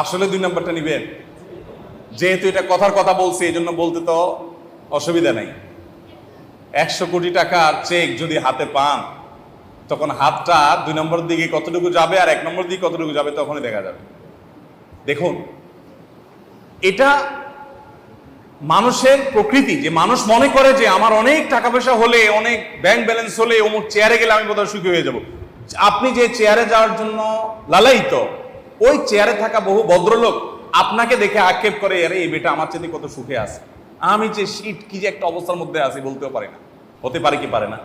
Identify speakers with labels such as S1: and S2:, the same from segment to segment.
S1: আসলে দুই নম্বরটা নিবেন। যেহেতু এটা কথার কথা বলছি এই জন্য বলতে তো অসুবিধা নেই। একশো কোটি টাকার চেক যদি হাতে পান, তখন হাতটা দুই নম্বর দিকে কতটুকু যাবে আর এক নম্বর দিকে কতটুকু যাবে তখনই দেখা যাবে। দেখুন, এটা মানুষের প্রকৃতি। যে মানুষ মনে করে যে আমার অনেক টাকা পয়সা হলে, অনেক ব্যাংক ব্যালেন্স হলে অমুক চেয়ারে গেলে আমি বোধহয় সুখী হয়ে যাব। আপনি যে চেয়ারে যাওয়ার জন্য লালায়িত ওই চেয়ারে থাকা বহু ভদ্রলোক আপনাকে দেখে আক্ষেপ করে, আরে, এই বেটা আমার চেয়ে কত সুখে আছে। আমি যে শীত কি যে একটা অবস্থার মধ্যে আছি বলতেও পারি না। হতে পারে কি পারে না।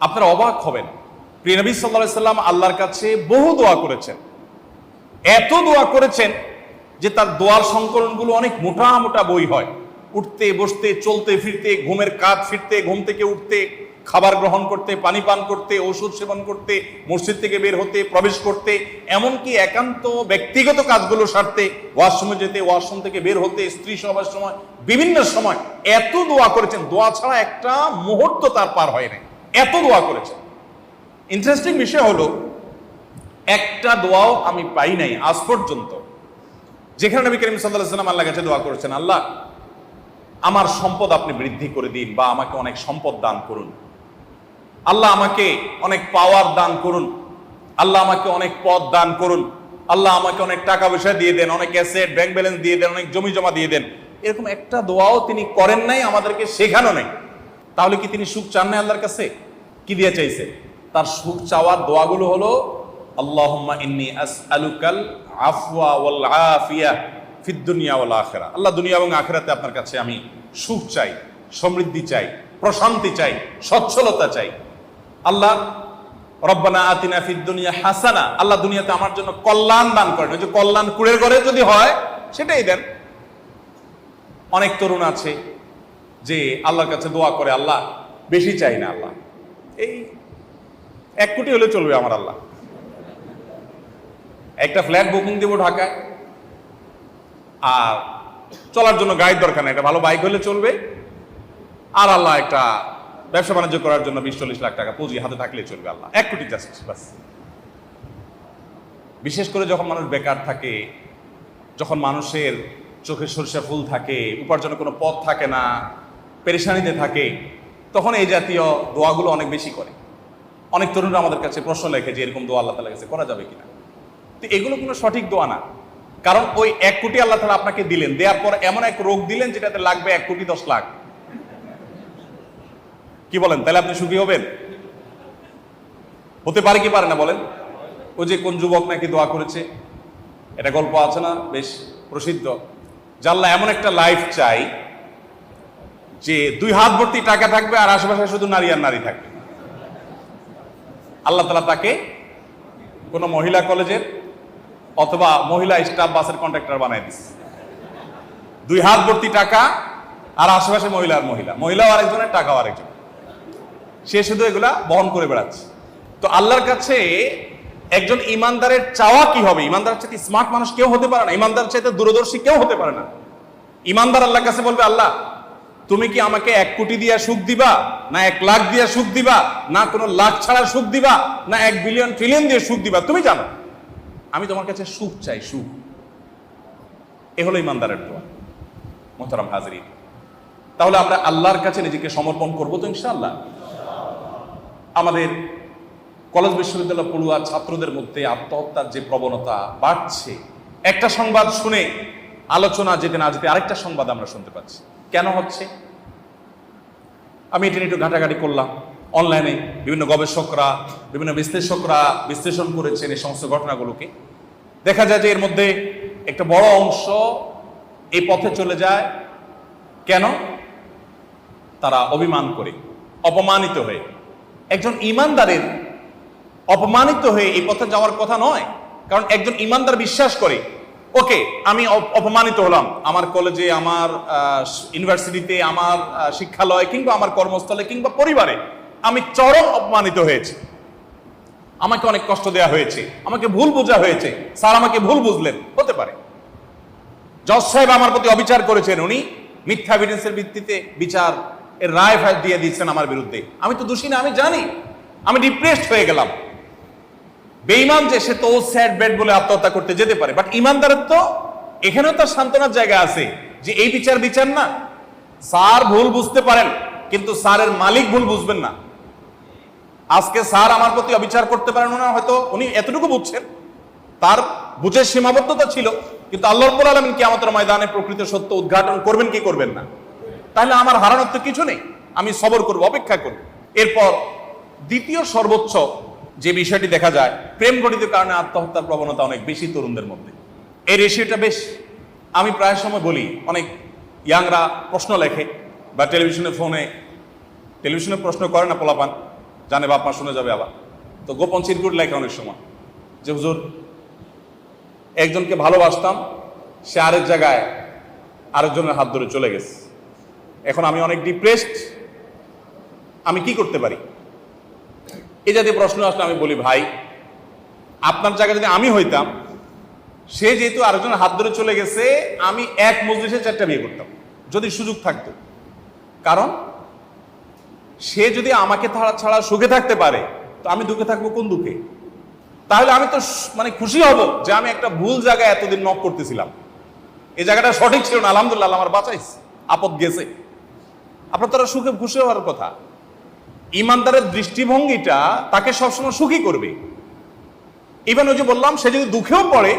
S1: আপনারা অবাক হবেন। প্রিয় নবী সাল্লাহ সাল্লাম আল্লাহর কাছে বহু দোয়া করেছেন। এত দোয়া করেছেন যে তার দোয়ার সংকলনগুলো অনেক মোটা মোটা বই হয়। উঠতে, বসতে, চলতে, ফিরতে, ঘুমের কাজ ফিরতে, ঘুম থেকে উঠতে খাবার গ্রহণ করতে, পানি পান করতে, ওষুধ সেবন করতে, মসজিদ থেকে বের হতে, প্রবেশ করতে, এমনকি একান্ত ব্যক্তিগত কাজগুলো সারতে, ওয়াশরুমে যেতে, ওয়াশরুম থেকে বের হতে, স্ত্রী সবার সময়, বিভিন্ন সময় এত দোয়া করেছেন। দোয়া ছাড়া একটা মুহূর্ত তার পার হয় নাই। এত দোয়া করেছেন। ইন্টারেস্টিং বিষয় হলো, একটা দোয়াও আমি পাই নাই আজ পর্যন্ত। যেখানে নবী করিম সাল্লাম আল্লাহ কাছে দোয়া করেছেন, আল্লাহ, আমার সম্পদ আপনি বৃদ্ধি করে দিন বা আমাকে অনেক সম্পদ দান করুন। আল্লাহ আমাকে অনেক পাওয়ার দান করুন। আল্লাহ আমাকে অনেক পদ দান করুন। আল্লাহ আমাকে অনেক টাকা পয়সা দিয়ে দেন, অনেক অ্যাসেট ব্যাংক ব্যালেন্স দিয়ে দেন, অনেক জমি জমা দিয়ে দেন। এরকম একটা দোয়াও তিনি করেন নাই, আমাদেরকে শেখানো নেই। তাহলে কি তিনি সুখ চান নাই আল্লাহর কাছে? কি দিয়ে চাইছে? তার সুখ চাওয়ার দোয়াগুলো হলো ইন্নি আফওয়া আল্লাহ দুনিয়া এবং আখিরাতে আপনার কাছে আমি সুখ চাই, সমৃদ্ধি চাই, প্রশান্তি চাই, সচ্ছলতা চাই। আল্লাহ, রব্বানা আতিনা ফিদ দুনিয়া হাসানা। আল্লাহ দুনিয়াতে আমার জন্য কল্যাণ দান করেন। ওই যে কল্যাণ কুড়ের ঘরে যদি হয়, সেটাই দেন। অনেক তরুণ আছে যে আল্লাহর কাছে দোয়া করে, আল্লাহ, বেশি চাই না আল্লাহ। এই এক কোটি হলে চলবে আমার আল্লাহ। একটা ফ্ল্যাট বুকিং দেবো ঢাকায়। আর চলার জন্য গাড়ির দরকার নেই, একটা ভালো বাইক হলে চলবে। আর আল্লাহ একটা ব্যবসা বাণিজ্য করার জন্য বিশ চল্লিশ লাখ টাকা পুঁজি হাতে থাকলে চলবে আল্লাহ। এক কোটি জাস্ট বাস বিশেষ করে যখন মানুষ বেকার থাকে, যখন মানুষের চোখে সরষে ফুল থাকে, উপার্জনের কোনো পথ থাকে না, পেরেশানিতে থাকে, তখন এই জাতীয় দোয়াগুলো অনেক বেশি করে। অনেক তরুণরা আমাদের কাছে প্রশ্ন লেখে যে এরকম দোয়া আল্লাহ তালা কাছে করা যাবে কিনা। তো এগুলো কোনো সঠিক দোয়া না। কারণ ওই এক কোটি আল্লাহ তালা আপনাকে দিলেন, দেওয়ার পর এমন এক রোগ দিলেন যেটাতে লাগবে এক কোটি দশ লাখ। কি বলেন? তাহলে আপনি সুখী হবেন? হতে পারে কি পারে না বলেন? ওই যে কোন যুবক নাকি দোয়া করেছে, এটা গল্প আছে না? বেশ প্রসিদ্ধ। জানলা এমন একটা লাইফ চাই যে দুই হাত ভর্তি টাকা থাকবে আর আশেপাশে শুধু নারী আর নারী থাকবে। আল্লাহ তালা তাকে কোনো মহিলা কলেজের অথবা মহিলা স্টাফ বাসের কন্ট্রাক্টর বানাই দিচ্ছে দুই হাত ভর্তি টাকা আর আশেপাশে মহিলা আর মহিলা। মহিলাও আরেকজনের, টাকাও আরেকজন সে শুধু এগুলা বহন করে বেড়াচ্ছে। তো আল্লাহর কাছে একজন ইমানদারের চাওয়া কি হবে? ইমানদার চাইতে স্মার্ট মানুষ কেউ হতে পারে না। ইমানদার চাইতে দূরদর্শী কেউ হতে পারে না। ইমানদার আল্লাহর কাছে বলবে, আল্লাহ, তুমি কি আমাকে এক কোটি দিয়া সুখ দিবা? না এক লাখ দিয়া সুখ দিবা? না কোনো লাখ ছাড়া সুখ দিবা? না এক বিলিয়ন ট্রিলিয়ন দিয়ে সুখ দিবা? তুমি জানো, আমি তোমার কাছে সুখ চাই, সুখ। এ হলো ইমানদারের দোয়া। মোহতারাম হাজরিন, তাহলে আমরা আল্লাহর কাছে নিজেকে সমর্পণ করব তো ইনশাআল্লাহ? আমাদের কলেজ বিশ্ববিদ্যালয় পড়ুয়া ছাত্রদের মধ্যে আত্মহত্যার যে প্রবণতা বাড়ছে, একটা সংবাদ শুনে আলোচনা যেতে না যেতে আরেকটা সংবাদ আমরা শুনতে পাচ্ছি। কেন হচ্ছে? আমি এটা একটু ঘাটাঘাটি করলাম। অনলাইনে বিভিন্ন গবেষকরা, বিভিন্ন বিশ্লেষকরা বিশ্লেষণ করেছেন এই সমস্ত ঘটনাগুলোকে। দেখা যায় যে এর মধ্যে একটা বড় অংশ এই পথে চলে যায়। কেন? তারা অভিমান করে, অপমানিত হয়ে। একজন ইমানদারের অপমানিত হয়ে এই পথে যাওয়ার কথা নয়। কারণ একজন ইমানদার বিশ্বাস করে, ওকে, আমি অপমানিত হলাম। আমার কলেজে, আমার ইউনিভার্সিটিতে, আমার শিক্ষালয় কিংবা আমার কর্মস্থলে কিংবা পরিবারে আমি চরম অপমানিত হয়েছি। আমাকে অনেক কষ্ট দেওয়া হয়েছে। আমাকে ভুল বোঝা হয়েছে। স্যার আমাকে ভুল বুঝলেন। হতে পারে। জজ সাহেব আমার প্রতি অবিচার করেছেন। উনি মিথ্যা এভিডেন্সের ভিত্তিতে বিচার এর রায় ফায় দিয়ে দিচ্ছেন আমার বিরুদ্ধে। আমি তো দোষী না, আমি জানি। আমি ডিপ্রেসড হয়ে গেলাম। বেঈমান যে, সে তো স্যাড বেড বলে আত্মহত্যা করতে যেতে পারে। বাট ইমানদারের তো এখানেও তার সান্ত্বনার জায়গা আছে যে, এই বিচার বিচার না। স্যার ভুল বুঝতে পারেন, কিন্তু স্যারের মালিক ভুল বুঝবেন না। আজকে স্যার আমার প্রতি অবিচার করতে পারেন না, হয়তো উনি এতটুকু বুঝছেন। তার বুঝের সীমাবদ্ধতা ছিল, কিন্তু আল্লাহ রব্বুল আলমিন কি আমাদের ময়দানে প্রকৃত সত্য উদ্ঘাটন করবেন কি করবেন না। তাহলে আমার হারানোর তো কিছু নেই। আমি সবর করব, অপেক্ষা করব। এরপর দ্বিতীয় সর্বোচ্চ যে বিষয়টি দেখা যায়, প্রেম গঠিত কারণে আত্মহত্যার প্রবণতা অনেক বেশি তরুণদের মধ্যে। এই রেশিওটা বেশ, আমি প্রায় সময় বলি, অনেক ইয়াংরা প্রশ্ন লেখে বা টেলিভিশনে ফোনে, টেলিভিশনে প্রশ্ন করে না পোলাপান, জানে বাপ মা শুনে যাবে আবার। তো গোপন চিরকুট লেখে অনেক সময় যে, হুজুর, একজনকে ভালোবাসতাম, সে আরেক জায়গায় আরেকজনের হাত ধরে চলে গেছে। এখন আমি অনেক ডিপ্রেসড আমি কি করতে পারি? এই জাতীয় প্রশ্ন আসলে আমি বলি, ভাই, আপনার জায়গায় যদি আমি হইতাম, সে যেহেতু আরেকজনের হাত ধরে চলে গেছে, আমি এক মজলিসে চারটা বিয়ে করতাম, যদি সুযোগ থাকতো। কারণ, সে যদি আমাকে ছাড়া সুখে থাকতে পারে, তো আমি দুঃখে থাকব কোন দুঃখে? তাহলে আমি তো মানে খুশি হব যে আমি একটা ভুল জায়গায় এতদিন নক করতেছিলাম। এই জায়গাটা সঠিক ছিল না, আলহামদুলিল্লাহ আমার বাঁচাইছে, আপদ গেছে। আপনার তারা সুখে খুশি হওয়ার কথা। ইমানদারের দৃষ্টিভঙ্গিটা তাকে সবসময় সুখী করবে। ইভেন ওই যে বললাম, সে যদি দুঃখেও পড়ে,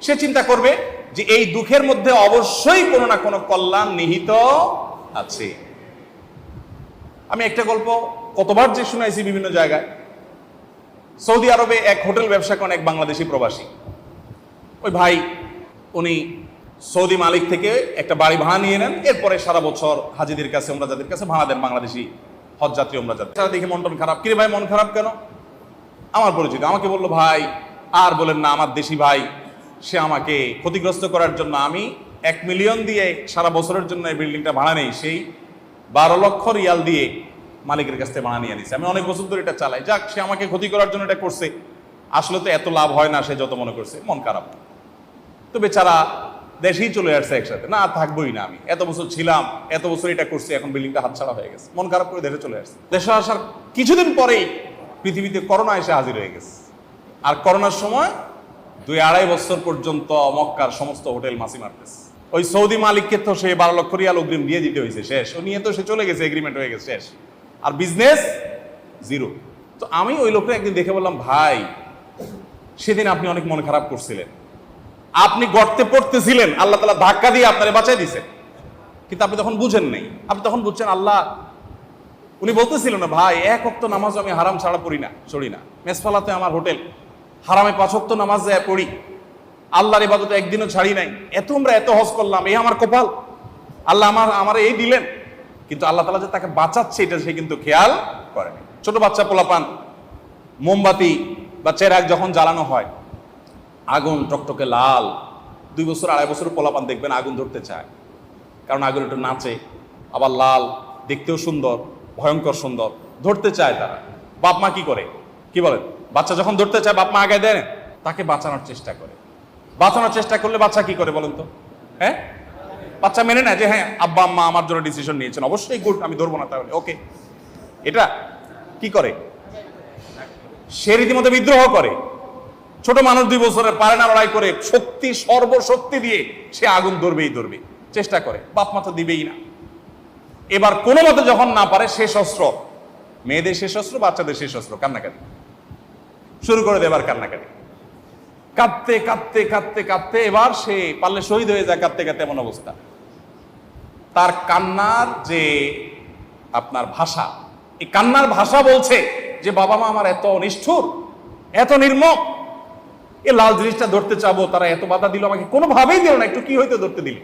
S1: সে চিন্তা করবে যে এই দুঃখের মধ্যে অবশ্যই কোনো না কোনো কল্যাণ নিহিত আছে। আমি একটা গল্প কতবার যে শুনাইছি বিভিন্ন জায়গায়। সৌদি আরবে এক হোটেল ব্যবসা করেন এক বাংলাদেশি প্রবাসী। ওই ভাই, উনি সৌদি মালিক থেকে একটা বাড়ি ভাড়া নিয়ে নেন। এরপরে সারা বছর হাজিদের কাছে ওমরা যাদের কাছে ভাড়া দেন বাংলাদেশি হজ যাত্রী ওমরা যাত্রী তারা দেখে মন টন খারাপ। কিরে ভাই, মন খারাপ কেন? আমার পরিচিত। আমাকে বলল, ভাই, আর বলেন না, আমার দেশি ভাই, সে আমাকে ক্ষতিগ্রস্ত করার জন্য আমি এক মিলিয়ন দিয়ে সারা বছরের জন্য এই বিল্ডিংটা ভাড়া নেই। সেই বারো লক্ষ রিয়াল দিয়ে মালিকের কাছ থেকে ভাড়া নিয়ে নিছে। আমি অনেক বছর ধরে এটা চালাই। যাক, সে আমাকে ক্ষতি করার জন্য এটা করছে। আসলে তো এত লাভ হয় না, সে যত মনে করছে, মন খারাপ। তো বেচারা দেশেই চলে আসছে একসাথে। না, থাকবোই না আমি। এত বছর ছিলাম, এত বছর এটা করছি, এখন বিল্ডিংটা হাতছাড়া হয়ে গেছে। মন খারাপ করে দেশে চলে আসছে। দেশে আসার কিছুদিন পরেই পৃথিবীতে করোনা এসে হাজির হয়ে গেছে। আর করোনার সময় দুই আড়াই বছর পর্যন্ত মক্কার সমস্ত হোটেল মাসি মারতেছে। ওই সৌদি মালিককে তো সে বারো লক্ষ রিয়াল অগ্রিম দিয়ে দিতে হয়েছে, শেষ। ও নিয়ে তো সে চলে গেছে এগ্রিমেন্ট হয়ে গেছে, শেষ। আর বিজনেস জিরো তো আমি ওই লোকটা একদিন দেখে বললাম, ভাই, সেদিন আপনি অনেক মন খারাপ করছিলেন। আপনি গর্তে পড়তেছিলেন, আল্লাহ তালা ধাক্কা দিয়ে আপনারে বাঁচাই দিছেন কিন্তু আপনি তখন বুঝেন নাই। আপনি তখন বুঝছেন, আল্লাহ, উনি বলতেছিলেন না, ভাই, এক অক্ত নামাজ আমি হারাম ছাড়া পড়ি না, চড়ি না। মেসফালাতে আমার হোটেল, হারামে পাঁচ অক্ত নামাজ যায় পড়ি। আল্লাহর ইবাদতে একদিনও ছাড়ি নাই। এত আমরা এত হজ করলাম, এই আমার কপাল। আল্লাহ আমার আমার এই দিলেন। কিন্তু আল্লাহ তালা যে তাকে বাঁচাচ্ছে, এটা সে কিন্তু খেয়াল করেনি। ছোট বাচ্চা পোলাপান, মোমবাতি বা চেরাগ যখন জ্বালানো হয় আগুন টকটকে লাল। দুই বছর, আড়াই বছর পোলাপান দেখবেন আগুন ধরতে চায়। কারণ আগুন একটু নাচে, আবার লাল, দেখতেও সুন্দর, ভয়ঙ্কর সুন্দর। ধরতে চায় তারা। বাপ মা কি করে? কি বলেন? বাচ্চা যখন ধরতে চায়, বাপ মা আগে দেন। তাকে বাঁচানোর চেষ্টা করে। বাঁচানোর চেষ্টা করলে বাচ্চা কি করে বলেন তো? হ্যাঁ? বাচ্চা মেনে নেয় যে হ্যাঁ আব্বা, আম্মা আমার জন্য ডিসিশন নিয়েছেন। অবশ্যই গুড আমি ধরবো না তাহলে। ওকে এটা কি করে? সে রীতিমতো বিদ্রোহ করে। ছোট মানুষ দুই বছরে পারে না লড়াই করে, শক্তি, সর্বশক্তি দিয়ে সে আগুন ধরবেই ধরবে। চেষ্টা করে, বাপ মা তো দিবেই না। এবার কোনো মতে যখন না পারে শেষ অস্ত্র মেয়েদের শেষ অস্ত্র বাচ্চাদের শেষ অস্ত্র কান্নাকাটি। শুরু করে দেবার কান্নাকাটি। কাঁদতে কাঁদতে কাঁদতে কাঁদতে এবার সে পারলে শহীদ হয়ে যায়, কাঁদতে কাঁদতে এমন অবস্থা। তার কান্নার যে আপনার ভাষা, এই কান্নার ভাষা বলছে যে, বাবা মা আমার এত নিষ্ঠুর, এত নির্মম এ লাল জিনিসটা ধরতে চাবো, তারা এত বাধা দিল আমাকে। কোনোভাবেই দিল না, একটু কি হইতো ধরতে দিল?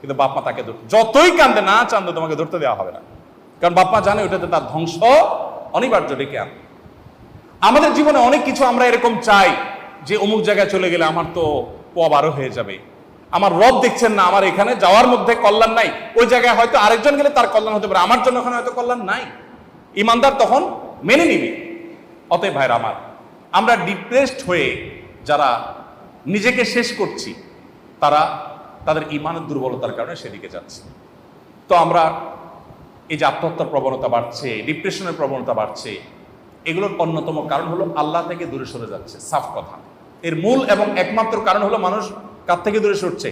S1: কিন্তু বাপ মা তাকে যতই কান্দে না চান্দে তোমাকে ধরতে দেওয়া হবে না। কারণ বাপ মা জানে ওটাতে তার ধ্বংস অনিবার্য ডেকে আন। আমাদের জীবনে অনেক কিছু আমরা এরকম চাই যে অমুক জায়গায় চলে গেলে আমার তো পোয়া বারো হয়ে যাবে। আমার রব দেখছেন না, আমার এখানে যাওয়ার মধ্যে কল্যাণ নাই। ওই জায়গায় হয়তো আরেকজন গেলে তার কল্যাণ হতে পারে। আমার জন্য ওখানে হয়তো কল্যাণ নাই। ইমানদার তখন মেনে নিবে। অতএব ভাইরা আমার, আমরা ডিপ্রেসড হয়ে যারা নিজেকে শেষ করছি, তারা তাদের ইমানের দুর্বলতার কারণে সেদিকে যাচ্ছে। তো আমরা এই যে আত্মহত্যার প্রবণতা বাড়ছে, ডিপ্রেশনের প্রবণতা বাড়ছে, এগুলোর অন্যতম কারণ হলো আল্লাহ থেকে দূরে সরে যাচ্ছে, সাফ কথা। এর মূল এবং একমাত্র কারণ হলো মানুষ কার থেকে দূরে সরছে?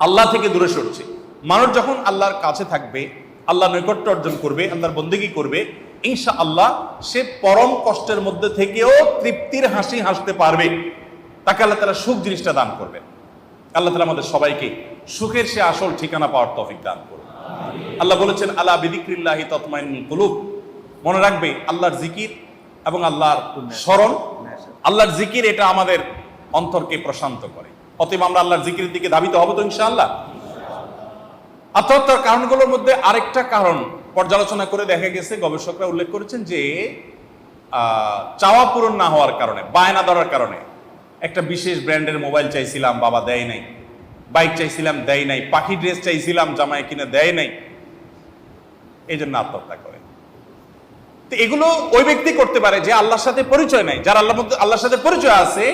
S1: আল্লাহ থেকে দূরে সরছে। মানুষ যখন আল্লাহর কাছে থাকবে, আল্লাহ নৈকট্য অর্জন করবে, আল্লাহর বন্দেগি করবে ইনশা আল্লাহ সে পরম কষ্টের মধ্যে থেকেও তৃপ্তির হাসি হাসতে পারবে। তাকে আল্লাহ তালা সুখ জিনিসটা দান করবেন আল্লাহ তালা আমাদের সবাইকে সুখের সে আসল ঠিকানা পাওয়ার তফিক দান করবে আল্লাহ বলেছেন আল্লাহ বিদিক্রিল্লাহি তৎমাইনুল কুলুব। মনে রাখবে, আল্লাহর জিকির এবং আল্লাহর স্মরণ, আল্লাহর জিকির এটা আমাদের অন্তরকে প্রশান্ত করে। অতএব আমরা আল্লাহর জিকিরের দিকে ধাবিত হব তো ইনশাআল্লাহ। আত্মহত্যার কারণগুলোর মধ্যে আরেকটা কারণ পর্যালোচনা করে দেখা গেছে, গবেষকরা উল্লেখ করেছেন যে চাওয়া পূরণ না হওয়ার কারণে, বায়না ধরার কারণে একটা বিশেষ ব্র্যান্ডের মোবাইল চাইছিলাম, বাবা দেয় নাই। বাইক চাইছিলাম, দেয় নাই। পাখি ড্রেস চাইছিলাম, জামাই কিনে দেয় নাই। এই জন্য আত্মহত্যা করে। তো এগুলো ওই ব্যক্তি করতে পারে যে আল্লাহর সাথে পরিচয় নাই। যার আল্লাহ আল্লাহর সাথে পরিচয় আছে,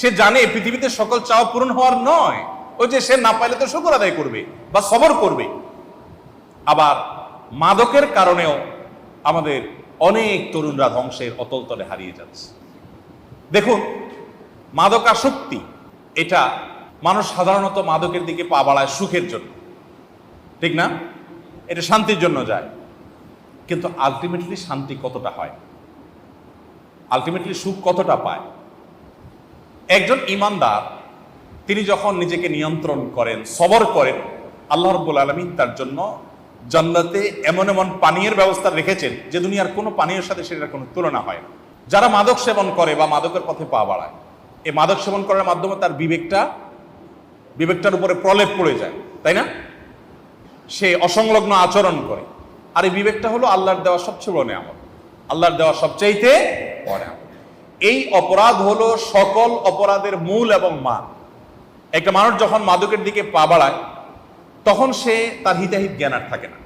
S1: সে জানে পৃথিবীতে সকল চাওয়া পূরণ হওয়ার নয়। ওই যে সে না পাইলে তো শুকর আদায় করবে বা সবর করবে। আবার মাদকের কারণেও আমাদের অনেক তরুণরা ধ্বংসের অতলতলে হারিয়ে যাচ্ছে। দেখুন, মাদকাসক্তি, এটা মানুষ সাধারণত মাদকের দিকে পা বাড়ায় সুখের জন্য। ঠিক না? এটা শান্তির জন্য যায়। কিন্তু আলটিমেটলি শান্তি কতটা হয়? আলটিমেটলি সুখ কতটা পায়? একজন ইমানদার, তিনি যখন নিজেকে নিয়ন্ত্রণ করেন, সবর করেন, আল্লাহ রব্বুল আলমিন তার জন্য জান্নাতে এমন এমন পানীয়ের ব্যবস্থা রেখেছেন যে দুনিয়ার কোনো পানীয়ের সাথে সেটার কোনো তুলনা হয় যারা মাদক সেবন করে বা মাদকের পথে পা বাড়ায়, এই মাদক সেবন করার মাধ্যমে তার বিবেকটা, বিবেকটার উপরে প্রলেপ পড়ে যায়, তাই না? সে অসংলগ্ন আচরণ করে। আর এই বিবেকটা হলো আল্লাহর দেওয়া সবচেয়ে বড় নিয়ামত। আল্লাহর দেওয়া সবচাইতে বড়। এই অপরাধ হলো সকল অপরাধের মূল এবং মান। একটা মানুষ যখন মাদকের দিকে পা বাড়ায় তখন সে তার হিতাহিত জ্ঞান আর থাকে না।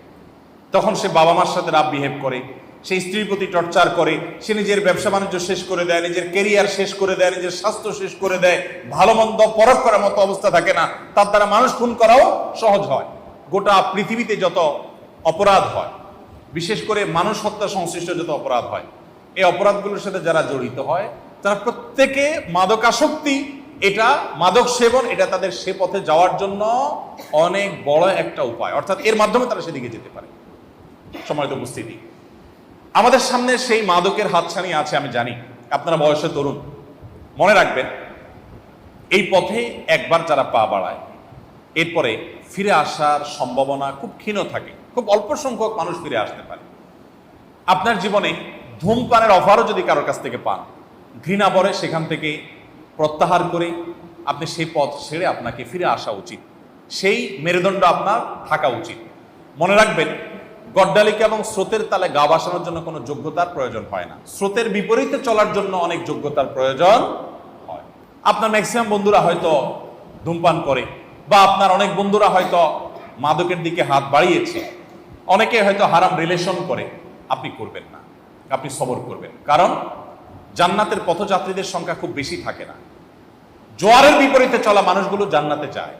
S1: তখন সে বাবা মার সাথে রাব বিহেভ করে, সে স্ত্রীর প্রতি টর্চার করে, সে নিজের ব্যবসা বাণিজ্য শেষ করে দেয়, নিজের কেরিয়ার শেষ করে দেয়, নিজের স্বাস্থ্য শেষ করে দেয়, ভালো মন্দ পরখ করার মতো অবস্থা থাকে না, তার দ্বারা মানুষ খুন করাও সহজ হয়। গোটা পৃথিবীতে যত অপরাধ হয়, বিশেষ করে মানুষ হত্যা সংশ্লিষ্ট যত অপরাধ হয়, এই অপরাধগুলোর সাথে যারা জড়িত হয়, তারা প্রত্যেকে মাদকাসক্তি এটা মাদক সেবন, এটা তাদের সে পথে যাওয়ার জন্য অনেক বড় একটা উপায়। অর্থাৎ এর মাধ্যমে তারা সেদিকে যেতে পারে। সময় উপস্থিতি। আমাদের সামনে সেই মাদকের হাতছানি আছে, আমি জানি। আপনারা বয়সে তরুণ। মনে রাখবেন, এই পথে একবার যারা পা বাড়ায়, এরপরে ফিরে আসার সম্ভাবনা খুব ক্ষীণ থাকে। খুব অল্প সংখ্যক মানুষ ফিরে আসতে পারে। আপনার জীবনে ধূমপানের অফারও যদি কারোর কাছ থেকে পান, ঘৃণা পরে সেখান থেকে প্রত্যাহার করে আপনি সেই পথ ছেড়ে আপনাকে ফিরে আসা উচিত। সেই মেরুদণ্ড আপনার থাকা উচিত। মনে রাখবেন, গড্ডালিকা এবং স্রোতের তালে গা বাসানোর জন্য কোনো যোগ্যতার প্রয়োজন হয় না। স্রোতের বিপরীতে চলার জন্য অনেক যোগ্যতার প্রয়োজন হয়। আপনার ম্যাক্সিমাম বন্ধুরা হয়তো ধূমপান করে বা আপনার অনেক বন্ধুরা হয়তো মাদকের দিকে হাত বাড়িয়েছে। অনেকে হয়তো হারাম রিলেশন করে। আপনি করবেন না। আপনি সবর করবেন। কারণ জান্নাতের পথযাত্রীদের সংখ্যা খুব বেশি থাকে না। জোয়ারের বিপরীতে চলা মানুষগুলো জান্নাতে যায়।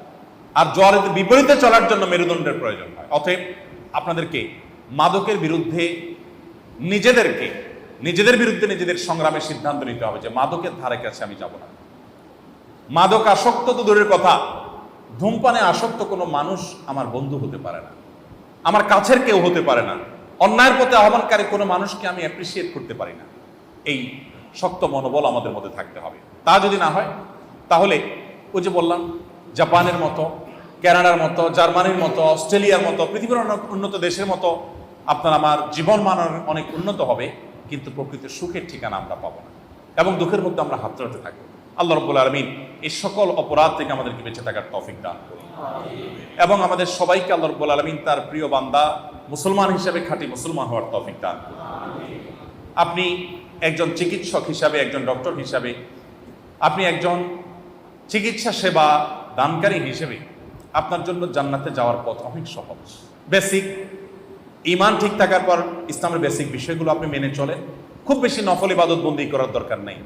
S1: আর জোয়ারের বিপরীতে চলার জন্য মেরুদণ্ডের প্রয়োজন হয়। অতএব আপনাদেরকে মাদকের বিরুদ্ধে নিজেদেরকে, নিজেদের বিরুদ্ধে নিজেদের সংগ্রামের সিদ্ধান্ত নিতে হবে যে মাদকের ধারে কাছে আমি যাব না। মাদক আসক্ত তো দূরের কথা, ধূমপানে আসক্ত কোনো মানুষ আমার বন্ধু হতে পারে না। আমার কাছের কেউ হতে পারে না। অন্যায়ের পথে আহ্বানকারী কোনো মানুষকে আমি অ্যাপ্রিসিয়েট করতে পারি না। এই শক্ত মনোবল আমাদের মধ্যে থাকতে হবে। তা যদি না হয় তাহলে ওই যে বললাম, জাপানের মতো কানাডার মতো, জার্মানির মতো, অস্ট্রেলিয়ার মতো, পৃথিবীর অনেক উন্নত দেশের মতো আপনার আমার জীবন মান অনেক উন্নত হবে, কিন্তু প্রকৃতির সুখের ঠিকানা আমরা পাবো না। এবং দুঃখের মধ্যে আমরা হাত ধরতে থাকব। আল্লাহ রব্বুল আলমিন এই সকল অপরাধ থেকে আমাদেরকে বেঁচে থাকার তফিক দান করুন। এবং আমাদের সবাইকে আল্লাহ রব্বুল আলমিন তার প্রিয় বান্দা, মুসলমান হিসেবে খাঁটি মুসলমান হওয়ার তফিক দান করুন। আপনি একজন চিকিৎসক হিসাবে, একজন ডক্টর হিসাবে, আপনি একজন চিকিৎসা সেবা দানকারী হিসেবে আপনার জন্য জান্নাতে যাওয়ার পথ অনেক সহজ। বেসিক ইমান ঠিক থাকার পর ইসলামের বেসিক বিষয়গুলো আপনি মেনে চলেন। খুব বেশি নফল ইবাদত বন্দি করার দরকার নেই।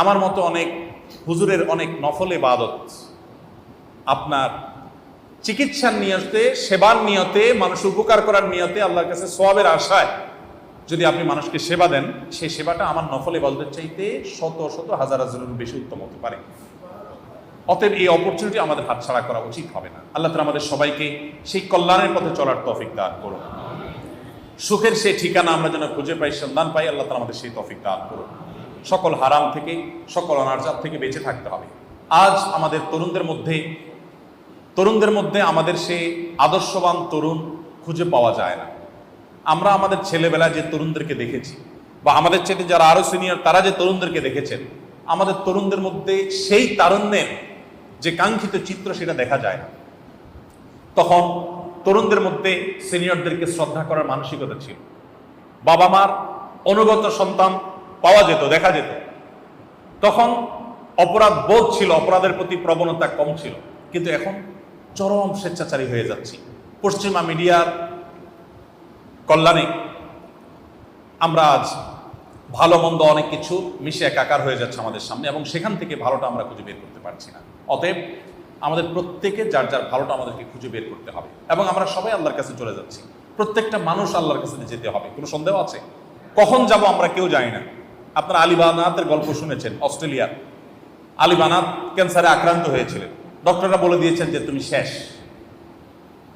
S1: আমার মতো অনেক হুজুরের অনেক নফল ইবাদত আপনার চিকিৎসার নিয়তে, সেবার নিয়তে, মানুষ উপকার করার নিয়তে আল্লাহর কাছে সোয়াবের আশায় যদি আপনি মানুষকে সেবা দেন, সেই সেবাটা আমার নফল ইবাদতের চাইতে শত শত হাজার হাজারের বেশি উত্তম হতে পারে। অতএব এই অপরচুনিটি আমাদের হাতছাড়া করা উচিত হবে না। আল্লাহ তালা আমাদের সবাইকে সেই কল্যাণের পথে চলার তৌফিক দান করুন। সুখের সেই ঠিকানা আমরা যেন খুঁজে পাই, সন্ধান পাই, আল্লাহ তালা আমাদের সেই তৌফিক দান করুন। সকল হারাম থেকে, সকল অনার্জাত থেকে বেঁচে থাকতে হবে। আজ আমাদের তরুণদের মধ্যে তরুণদের মধ্যে আমাদের সেই আদর্শবান তরুণ খুঁজে পাওয়া যায় না। আমরা আমাদের ছেলেবেলায় যে তরুণদেরকে দেখেছি, বা আমাদের চেয়ে যারা আরও সিনিয়র তারা যে তরুণদেরকে দেখেছেন, আমাদের তরুণদের মধ্যে সেই তারুণ্যের যে কাঙ্ক্ষিত চিত্র সেটা দেখা যায় না। তখন তরুণদের মধ্যে সিনিয়রদেরকে শ্রদ্ধা করার মানসিকতা ছিল। বাবা মার অনুগত সন্তান পাওয়া যেত, দেখা যেত। তখন অপরাধ বোধ ছিল, অপরাধের প্রতি প্রবণতা কম ছিল। কিন্তু এখন চরম স্বেচ্ছাচারী হয়ে যাচ্ছি। পশ্চিমা মিডিয়ার কল্যাণে আমরা আজ ভালো, মন্দ অনেক কিছু মিশে একাকার হয়ে যাচ্ছে আমাদের সামনে এবং সেখান থেকে ভালোটা আমরা খুঁজে বের করতে পারছি না। অতএব আমাদের প্রত্যেকে যার যার ভালোটা আমাদেরকে খুঁজে বের করতে হবে এবং আমরা সবাই আল্লাহর কাছে চলে যাচ্ছি। প্রত্যেকটা মানুষ আল্লাহর কাছে যেতে হবে, কোনো সন্দেহ আছে? কখন যাব আমরা কেউ জানি না। আপনারা আলিবানাতের গল্প শুনেছেন অস্ট্রেলিয়ার আলিবানাত ক্যান্সারে আক্রান্ত হয়েছিলেন। ডক্টররা বলে দিয়েছেন যে তুমি শেষ।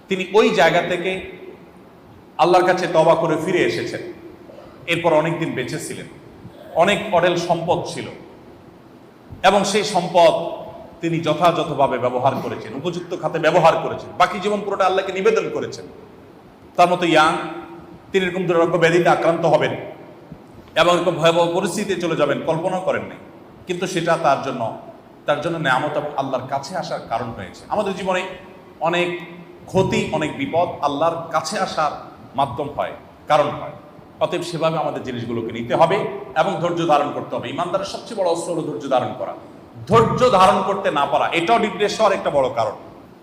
S1: তিনি ওই জায়গা থেকে আল্লাহর কাছে তবা করে ফিরে এসেছেন। এরপর অনেক দিন বেঁচে ছিলেন অনেক অডেল সম্পদ ছিল। এবং সেই সম্পদ তিনি যথাযথভাবে ব্যবহার করেছেন, উপযুক্ত খাতে ব্যবহার করেছেন। বাকি জীবন পুরোটা আল্লাহকে নিবেদন করেছেন। তার মতো ইয়াং, তিনি এরকম দুরারোগ্য ব্যাধিতে আক্রান্ত হবেন এবং এরকম ভয়াবহ পরিস্থিতিতে চলে যাবেন, কল্পনাও করেন নাই। কিন্তু সেটা তার জন্য তার জন্য নেয়ামত এবং আল্লাহর কাছে আসার কারণ হয়েছে আমাদের জীবনে অনেক ক্ষতি, অনেক বিপদ আল্লাহর কাছে আসার মাধ্যম হয়, কারণ হয়। অতএব সেভাবে আমাদের জিনিসগুলোকে নিতে হবে এবং ধৈর্য ধারণ করতে হবে। ইমানদারের সবচেয়ে বড় অস্ত্র হলো ধৈর্য ধারণ করা। ধৈর্য ধারণ করতে না পারা, এটাও ডিপ্রেশন একটা বড় কারণ।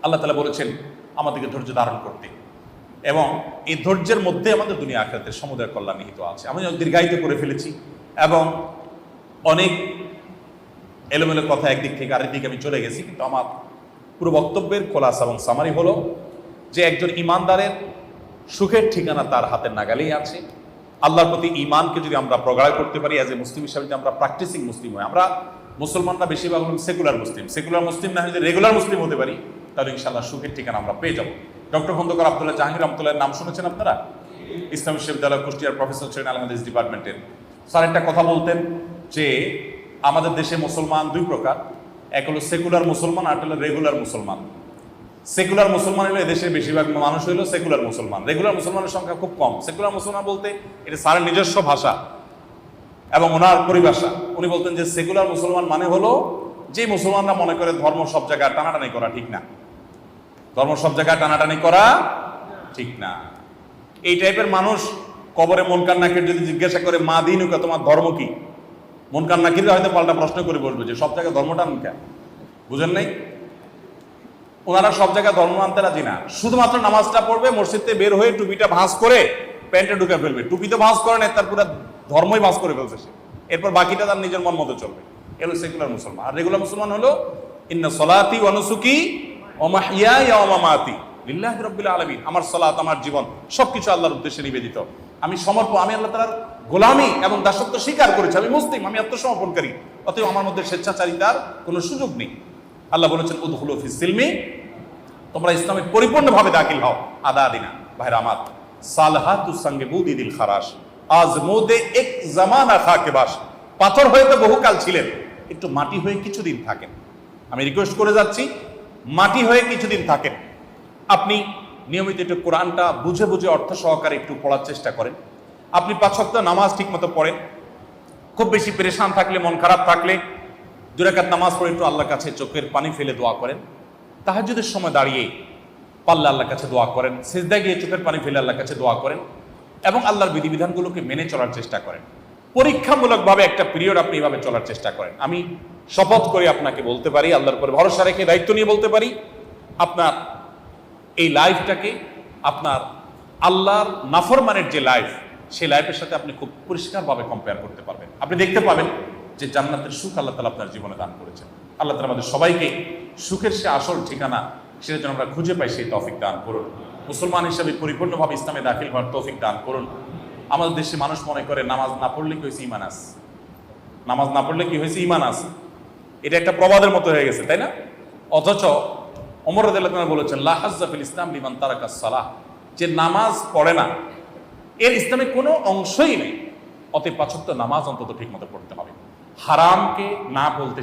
S1: আল্লাহ তালা বলেছেন, আমাদেরকে ধৈর্য ধারণ করতে। এবং এই ধৈর্যের মধ্যে আমাদের দুনিয়া আখেরাতের সমুদায় কল্যাণ নিহিত আছে। আমি দীর্ঘায়িত করে ফেলেছি এবং অনেক এলোমেলো কথা একদিক থেকে আরেক দিকে আমি চলে গেছি, কিন্তু আমার পুরো বক্তব্যের খোলাস এবং সামারি হলো যে একজন ইমানদারের সুখের ঠিকানা তার হাতের নাগালেই আছে। আল্লাহর প্রতি ইমানকে যদি আমরা প্রগাঢ় করতে পারি অ্যাজ এ মুসলিম হিসাবে যদি আমরা প্র্যাকটিসিং মুসলিম হয় আমরা মুসলমানরা বেশিরভাগ হলাম সেকুলার মুসলিম সেকুলার মুসলিম না যদি রেগুলার মুসলিম হতে পারি, তাহলে ইনশাল্লাহ সুখের ঠিকানা আমরা পেয়ে যাব। ডক্টর খন্দকার আব্দুল্লাহ জাহাঙ্গীর রহমতুল্লাহর নাম শুনেছেন আপনারা? ইসলাম বিশ্ববিদ্যালয় কুষ্টিয়ার প্রফেসর ছিলেন আলহাদিস ডিপার্টমেন্টের স্যার, একটা কথা বলতেন যে, আমাদের দেশে মুসলমান দুই প্রকার। এক হলো সেকুলার মুসলমান, আর হলো রেগুলার মুসলমান। সেকুলার মুসলমান হলো এদেশের বেশিরভাগ মানুষ হলো সেকুলার মুসলমান। রেগুলার মুসলমানের সংখ্যা খুব কম। সেকুলার মুসলমান বলতে, এটা স্যারের নিজস্ব ভাষা এবং ওনার পরিভাষা। উনি বলতেন যে সেকুলার মুসলমান মানে হলো যে মুসলমানরা মনে করে ধর্ম সব জায়গায় টানাটানি করা ঠিক না। ধর্ম সব জায়গায় টানাটানি করা ঠিক না। এই টাইপের মানুষ কবরে মন কান্নাকে যদি জিজ্ঞাসা করে, মা দিনুকা তোমার ধর্ম কি? মন কান্নাকিরা হয়তো পাল্টা প্রশ্ন করে বলবে যে, সব জায়গায় ধর্ম টান কেন? বুঝেন নাই? ওনারা সব জায়গায় ধর্ম মানতে রাজি না। শুধুমাত্র নামাজটা পড়বে, মসজিদে বের হয়ে টুপিটা ভাঁজ করে প্যান্টে ঢুকে ফেলবে। টুপি তো ভাঁজ করে না তার পুরো ধর্মই ভাঁজ করে ফেলছে সে। এরপর বাকিটা তার নিজের মন মতো চলবে। এগুলো সেকুলার মুসলমান। আর রেগুলার মুসলমান হলো, ইন্না সলাতি অনুসুকি ওমাহিয়া ইয়া ওমামাতি লিল্লাহ রব্বিল আলামিন। আমার সলাত আমার জীবন, সবকিছু আল্লাহর উদ্দেশ্যে নিবেদিত। আমি সমর্পণ, আমি আল্লাহ তাআলার গোলামি এবং দাসত্ব স্বীকার করেছি। আমি মুসলিম, আমি আত্মসমর্পণকারী। অতএব আমার মধ্যে স্বেচ্ছাচারিতার কোনো সুযোগ নেই। আল্লাহ বলেছেন উদহুল ফি সিলমি। তোমরা ইসলামে পরিপূর্ণভাবে দাখিল হও। আদা দিনা ভাইরা আমার, সালহাতু সঙ্গে বুদি দিল খারাস আজ মোদে এক জামানা খাকে বাস। পাথর হয়ে তো বহুকাল ছিলেন। একটু মাটি হয়ে কিছুদিন থাকেন। আমি রিকোয়েস্ট করে যাচ্ছি, মাটি হয়ে কিছুদিন থাকেন। আপনি নিয়মিত একটু কোরআনটা বুঝে বুঝে অর্থ সহকারে একটু পড়ার চেষ্টা করেন। আপনি পাঁচ সপ্তাহ নামাজ ঠিক মতো পড়েন। খুব বেশি পেরেশান থাকলে, মন খারাপ থাকলে দুরাকাত নামাজ পড়ে একটু আল্লাহর কাছে চোখের পানি ফেলে দোয়া করেন। তাহাজুদের সময় দাঁড়িয়ে পাল্লা আল্লাহর কাছে দোয়া করেন সেজদা গিয়ে চোখের পানি ফেলে আল্লাহর কাছে দোয়া করেন এবং আল্লাহর বিধিবিধানগুলোকে মেনে চলার চেষ্টা করেন। পরীক্ষামূলকভাবে একটা পিরিয়ড আপনি এভাবে চলার চেষ্টা করেন। আমি শপথ করে আপনাকে বলতে পারি, আল্লাহর উপরে ভরসা রেখে দায়িত্ব নিয়ে বলতে পারি, আপনার এই লাইফটাকে আপনার আল্লাহর নাফরমানের যে লাইফ সেই লাইফের সাথে আপনি খুব পরিষ্কারভাবে কম্পেয়ার করতে পারবেন। আপনি দেখতে পাবেন যে জান্নাতের সুখ আল্লাহ তালা আপনার জীবনে দান করেছেন। আল্লাহ তালা আমাদের সবাইকে সুখের সে আসল ঠিকানা সেটা যেন আমরা খুঁজে পাই সেই তৌফিক দান করুন। মুসলমান হিসাবে পরিপূর্ণভাবে ইসলামে দাখিল হওয়ার তৌফিক দান করুন। আমাদের দেশে মানুষ মনে করে, নামাজ না পড়লে কি হয়েছে ইমানাস নামাজ না পড়লে কি হয়েছে ইমান আস? এটা একটা প্রবাদের মতো হয়ে গেছে, তাই না? অথচ অমর রাদিয়াল্লাহু বলেছেন লাহাজ্জাফিল ইসলাম লিমান তারাকাস সালাহ। যে নামাজ পড়ে না, এর ইসলামে কোনো অংশই নেই। অতএব পাঁচক্ত নামাজ অন্তত ঠিক মতো পড়তে হবে। হারামকে না বলতে